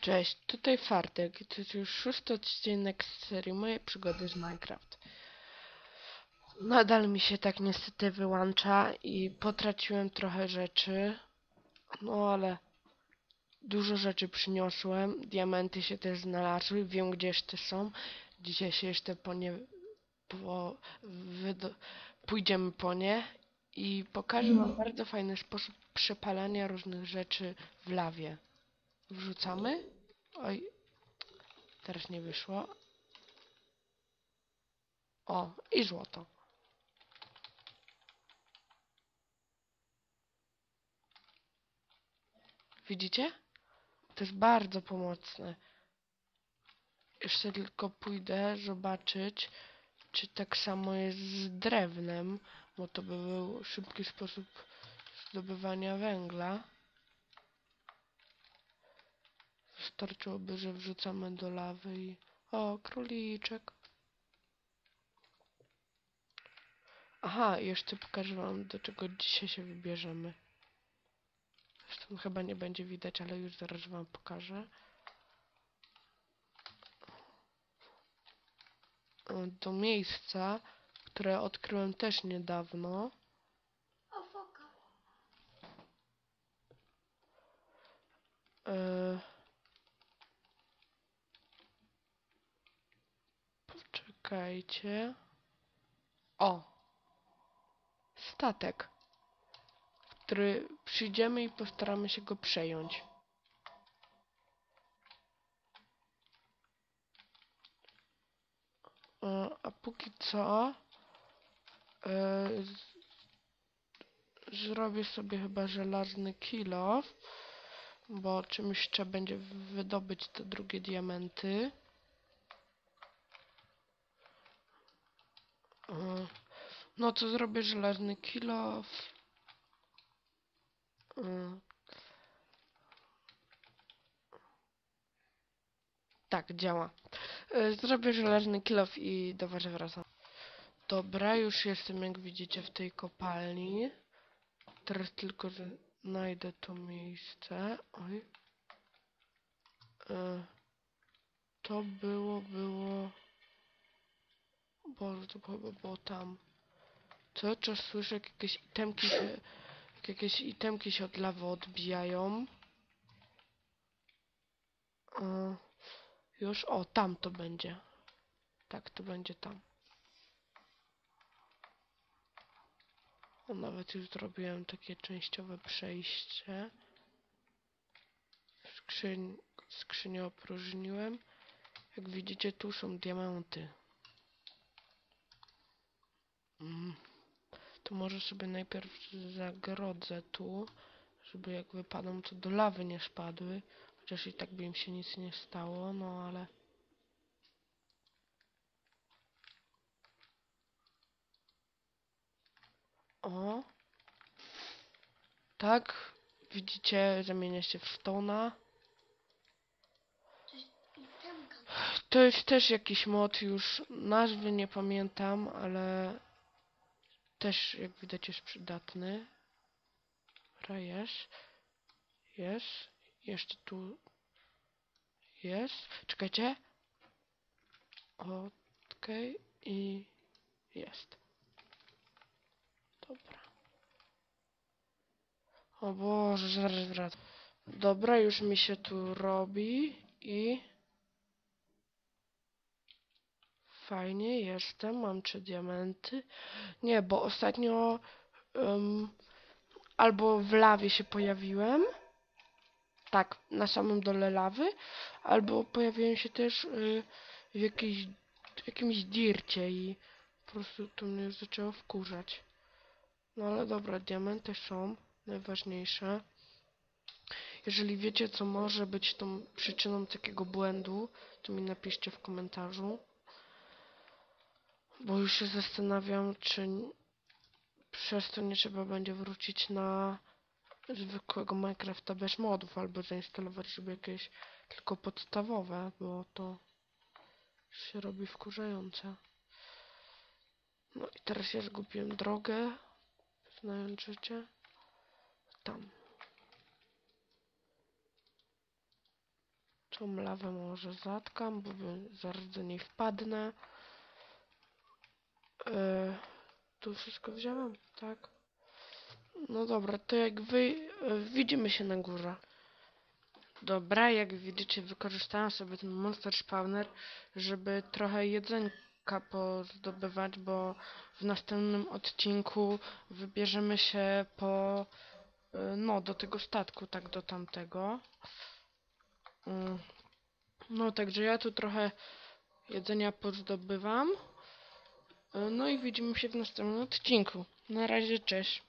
Cześć, tutaj Fartek to jest już szósty odcinek z serii Moje przygody z Minecraft. Nadal mi się tak niestety wyłącza i potraciłem trochę rzeczy, no ale dużo rzeczy przyniosłem, diamenty się też znalazły, wiem gdzie jeszcze są. Dzisiaj się jeszcze po nie po, wydo, pójdziemy po nie i pokażę wam bardzo fajny sposób przepalania różnych rzeczy w lawie. Wrzucamy. Oj, teraz nie wyszło. O, i złoto. Widzicie? To jest bardzo pomocne. Jeszcze tylko pójdę zobaczyć, czy tak samo jest z drewnem, bo to by był szybki sposób zdobywania węgla. Wystarczyłoby, że wrzucamy do lawy i... O, króliczek. Aha, jeszcze pokażę wam, do czego dzisiaj się wybierzemy. Zresztą chyba nie będzie widać, ale już zaraz wam pokażę. Do miejsca, które odkryłem też niedawno. O, foka. E... Poczekajcie. O! Statek, który przyjdziemy i postaramy się go przejąć. E, A póki co z- zrobię sobie chyba żelazny kilo, bo czymś trzeba będzie wydobyć te drugie diamenty. No to zrobię żelazny kilo. Tak, działa. E, Zrobię żelazny kilof i do was wracam. Dobra, już jestem jak widzicie w tej kopalni. Teraz tylko znajdę to miejsce. Oj. To było, było... Boże, to chyba było tam. Co czas słyszę, jak jakieś itemki się... Jak jakieś itemki się od lawy odbijają. Już, o, tam to będzie. Tak, to będzie tam. O, nawet już zrobiłem takie częściowe przejście. Skrzyń, skrzynię opróżniłem. Jak widzicie, tu są diamenty. Mm. To może sobie najpierw zagrodzę tu, żeby jak wypadną, to do lawy nie spadły. Chociaż i tak by im się nic nie stało, no ale... O. Tak. Widzicie, zamienia się w stona. To jest itemka. To jest też jakiś mod, już nazwy nie pamiętam, ale też jak widać jest przydatny. Dobra, jest. Jest. Jeszcze tu jest. Czekajcie. Okej. I jest. Dobra. O Boże, zaraz wracam. Dobra, już mi się tu robi i... Fajnie, jestem, mam trzy diamenty. Nie, bo ostatnio em, albo w lawie się pojawiłem, tak, na samym dole lawy, albo pojawiłem się też y, w, jakiejś, w jakimś dircie i po prostu to mnie zaczęło wkurzać. No ale dobra, diamenty są najważniejsze. Jeżeli wiecie, co może być tą przyczyną takiego błędu, to mi napiszcie w komentarzu. Bo już się zastanawiam, czy przez to nie trzeba będzie wrócić na zwykłego Minecrafta bez modów, albo zainstalować sobie jakieś tylko podstawowe, bo to się robi wkurzające. No i teraz ja zgubiłem drogę, znając życie. Tam. Tą lawę może zatkam, bo zaraz do niej wpadnę. E, tu wszystko wziąłem, tak? No dobra, to jak wy... e, widzimy się na górze. Dobra, jak widzicie wykorzystałem sobie ten monster spawner, żeby trochę jedzenka pozdobywać, bo w następnym odcinku wybierzemy się po... e, no, do tego statku, tak do tamtego. Mm. No, także ja tu trochę jedzenia pozdobywam. No i widzimy się w następnym odcinku. Na razie, cześć.